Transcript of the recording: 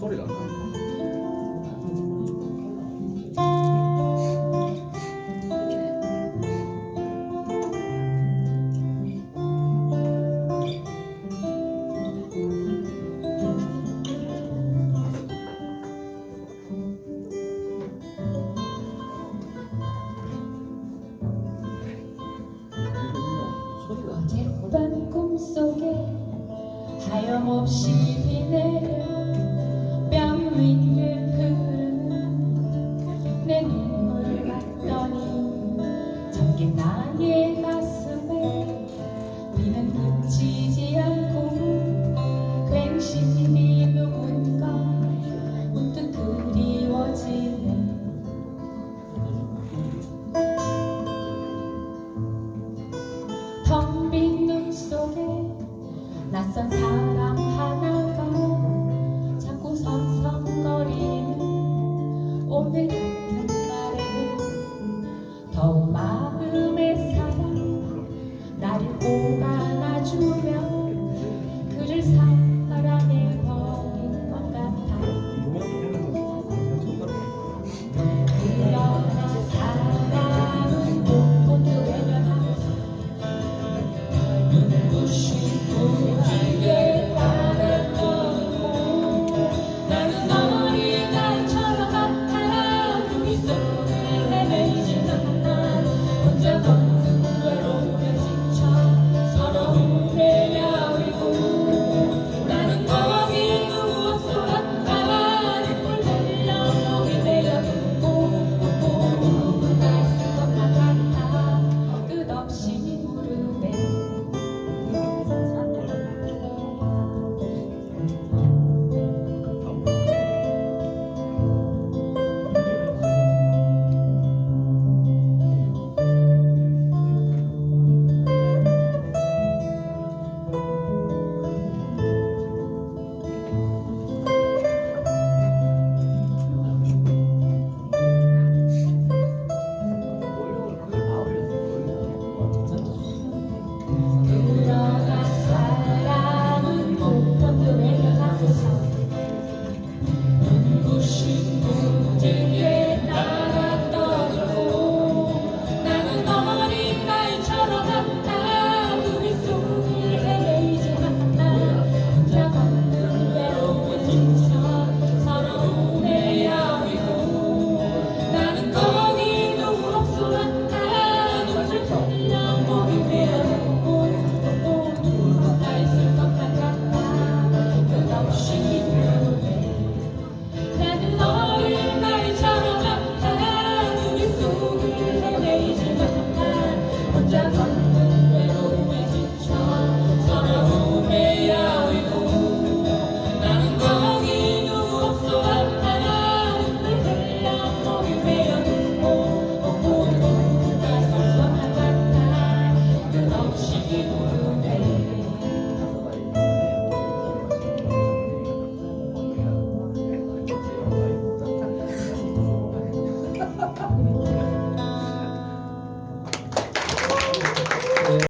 これが。 하염없이 비내려 뺨 위를 흐르는 내 눈물을 봤더니 잠긴 나의 가슴에 비는 그치 only